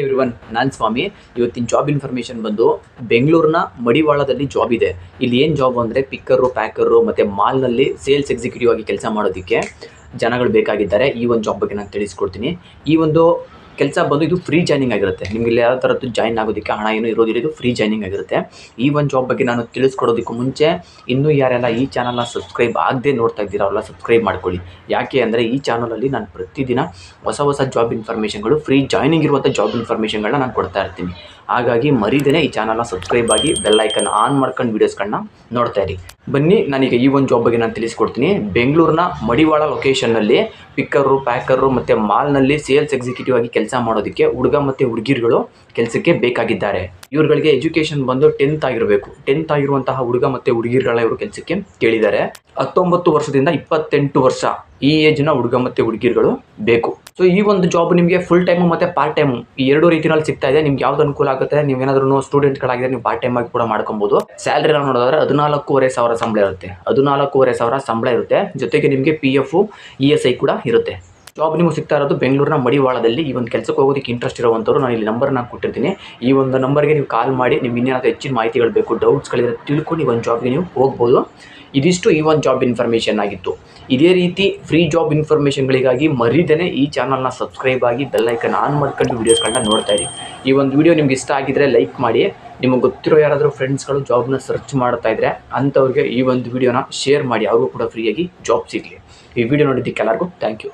Everyone ನಾನು ಸ್ವಾಮಿ. ಇವತ್ತಿನ job information ಬಂದು ಬೆಂಗಳೂರಿನ ಮಡಿವಾಳದಲ್ಲಿ ಜಾಬ್ ಇದೆ. ಇಲ್ಲಿ ಏನು ಜಾಬ್ ಅಂದರೆ ಪಿಕ್ಕರು ಪ್ಯಾಕರು ಮತ್ತು ಮಾಲ್ನಲ್ಲಿ ಸೇಲ್ಸ್ ಎಕ್ಸಿಕ್ಯೂಟಿವ್ ಆಗಿ ಕೆಲಸ ಮಾಡೋದಕ್ಕೆ ಜನಗಳು ಬೇಕಾಗಿದ್ದಾರೆ. ಈ ಒಂದು ಜಾಬ್ ಬಗ್ಗೆ ನಾನು ತಿಳಿಸ್ಕೊಡ್ತೀನಿ. ಈ ಒಂದು ಕೆಲಸ ಬಂದು ಇದು ಫ್ರೀ ಜಾಯ್ನಿಂಗ್ ಆಗಿರುತ್ತೆ. ನಿಮಗೆ ಇಲ್ಲಿ ಯಾವ ಥರದ್ದು ಜಾಯ್ನ್ ಆಗೋದಕ್ಕೆ ಹಣ ಏನು ಇರೋದಿಲ್ಲ, ಇದು ಫ್ರೀ ಜಾಯ್ನಿಂಗ್ ಆಗಿರುತ್ತೆ. ಈ ಒಂದು ಜಾಬ್ ಬಗ್ಗೆ ನಾನು ತಿಳಿಸ್ಕೊಡೋದಕ್ಕೂ ಮುಂಚೆ, ಇನ್ನೂ ಯಾರೆಲ್ಲ ಈ ಚಾನಲ್ನ ಸಬ್ಸ್ಕ್ರೈಬ್ ಆಗದೆ ನೋಡ್ತಾ ಇದ್ದೀರಾ ಅವರೆಲ್ಲ ಸಬ್ಸ್ಕ್ರೈಬ್ ಮಾಡ್ಕೊಳ್ಳಿ. ಯಾಕೆ ಅಂದರೆ ಈ ಚಾನಲಲ್ಲಿ ನಾನು ಪ್ರತಿದಿನ ಹೊಸ ಹೊಸ ಜಾಬ್ ಇನ್ಫಾರ್ಮೇಷನ್ಗಳು ಫ್ರೀ ಜಾಯ್ನಿಂಗ್ ಇರುವಂಥ ಜಾಬ್ ಇನ್ಫಾರ್ಮೇಷನ್ಗಳನ್ನ ನಾನು ಕೊಡ್ತಾ ಇರ್ತೀನಿ. ಹಾಗಾಗಿ ಮರಿದೇ ಈ ಚಾನಲ್ನ ಸಬ್ಸ್ಕ್ರೈಬ್ ಆಗಿ ಬೆಲ್ ಐಕನ್ ಆನ್ ಮಾಡ್ಕೊಂಡು ವೀಡಿಯೋಸ್ಗಳನ್ನ ನೋಡ್ತಾ ಇರಿ. ಬನ್ನಿ, ನನಗೆ ಈ ಒಂದು ಜಾಬ್ ಬಗ್ಗೆ ನಾನು ತಿಳಿಸ್ಕೊಡ್ತೀನಿ. ಬೆಂಗಳೂರಿನ ಮಡಿವಾಳ ಲೊಕೇಶನ್ನಲ್ಲಿ ಪಿಕ್ಕರು ಪ್ಯಾಕರು ಮತ್ತು ಮಾಲ್ನಲ್ಲಿ ಸೇಲ್ಸ್ ಎಕ್ಸಿಕ್ಯೂಟಿವ್ ಆಗಿ ಕೆಲಸ ಮಾಡೋದಕ್ಕೆ ಹುಡುಗ ಮತ್ತು ಹುಡುಗಿರುಗಳು ಕೆಲಸಕ್ಕೆ ಬೇಕಾಗಿದ್ದಾರೆ. ಇವ್ರುಗಳಿಗೆ ಎಜುಕೇಷನ್ ಬಂದು ಟೆಂತ್ ಆಗಿರಬೇಕು. ಟೆಂತ್ ಆಗಿರುವಂತಹ ಹುಡುಗ ಮತ್ತು ಹುಡುಗಿರುಗಳ ಇವರು ಕೆಲಸಕ್ಕೆ ಕೇಳಿದ್ದಾರೆ. ಹತ್ತೊಂಬತ್ತು ವರ್ಷದಿಂದ ಇಪ್ಪತ್ತೆಂಟು ವರ್ಷ ಈ ಏಜ್ನ ಹುಡುಗ ಮತ್ತು ಹುಡುಗಿರುಗಳು ಬೇಕು. ಸೊ ಈ ಒಂದು ಜಾಬ್ ನಿಮಗೆ ಫುಲ್ ಟೈಮು ಮತ್ತು ಪಾರ್ಟ್ ಟೈಮು ಈ ಎರಡು ರೀತಿಯಲ್ಲಿ ಸಿಗ್ತಾ ಇದೆ. ನಿಮ್ಗೆ ಯಾವ್ದು ಅನುಕೂಲ ಆಗುತ್ತೆ? ನೀವು ನೀವೇನಾದ್ರೂ ಸ್ಟೂಡೆಂಟ್ಗಳಾಗಿದ್ದರೆ ನೀವು ಪಾರ್ಟ್ ಟೈಮ್ ಆಗಿ ಕೂಡ ಮಾಡ್ಕೊಬೋದು. ಸ್ಯಾಲ್ರಿ ನಾವು ನೋಡೋದಾದ್ರೆ ಹದಿನಾಲ್ಕೂವರೆ ಸಾವಿರ ಸಂಬಳ ಇರುತ್ತೆ. ಹದಿನಾಲ್ಕೂವರೆ ಸಾವಿರ ಸಂಬಳ ಇರುತ್ತೆ. ಜೊತೆಗೆ ನಿಮಗೆ P F E S I ಕೂಡ ಇರುತ್ತೆ. ಜಾಬ್ ನಿಮಗೆ ಸಿಗ್ತಾ ಇರೋದು ಬೆಂಗಳೂರಿನ ಮಡಿವಾಳದಲ್ಲಿ ಈ ಒಂದು ಕೆಲಸಕ್ಕೆ ಹೋಗೋದಕ್ಕೆ ಇಂಟ್ರೆಸ್ಟ್ ಇರುವಂಥವ್ರು ನಾನು ಇಲ್ಲಿ ನಂಬರ್ನ ಕೊಟ್ಟಿರ್ತೀನಿ. ಈ ಒಂದು ನಂಬರ್ಗೆ ನೀವು ಕಾಲ್ ಮಾಡಿ, ನಿಮ್ಗೆ ಇನ್ನೇನಾದರೂ ಹೆಚ್ಚಿನ ಮಾಹಿತಿಗಳು ಬೇಕು ಡೌಟ್ಸ್ಗಳಿದ್ರೆ ತಿಳ್ಕೊಂಡು ಈ ಒಂದು ಜಾಬ್ಗೆ ನೀವು ಹೋಗ್ಬೋದು. ಇದಿಷ್ಟು ಈ ಒಂದು ಜಾಬ್ ಇನ್ಫಾರ್ಮೇಷನ್ ಆಗಿತ್ತು. ಇದೇ ರೀತಿ ಫ್ರೀ ಜಾಬ್ ಇನ್ಫಾರ್ಮೇಷನ್ಗಳಿಗಾಗಿ ಮರಿದೇನೆ ಈ ಚಾನಲ್ನ ಸಬ್ಸ್ಕ್ರೈಬ್ ಆಗಿ ಬೆಲ್ಲೈಕನ್ ಆನ್ ಮಾಡ್ಕೊಂಡು ವೀಡಿಯೋಸ್ಗಳನ್ನ ನೋಡ್ತಾ ಇರಿ. ಈ ಒಂದು ವಿಡಿಯೋ ನಿಮ್ಗೆ ಇಷ್ಟ ಆಗಿದ್ರೆ ಲೈಕ್ ಮಾಡಿ. ನಿಮಗೆ ಗೊತ್ತಿರೋ ಯಾರಾದರೂ ಫ್ರೆಂಡ್ಸ್ಗಳು ಜಾಬ್ನ ಸರ್ಚ್ ಮಾಡ್ತಾ ಇದ್ರೆ ಅಂಥವ್ರಿಗೆ ಈ ಒಂದು ವಿಡಿಯೋನ ಶೇರ್ ಮಾಡಿ, ಅವ್ರಿಗೂ ಕೂಡ ಫ್ರೀಯಾಗಿ ಜಾಬ್ ಸಿಗಲಿ. ಈ ವಿಡಿಯೋ ನೋಡಿದ್ದಕ್ಕೆ ಎಲ್ಲರಿಗೂ ಥ್ಯಾಂಕ್ ಯು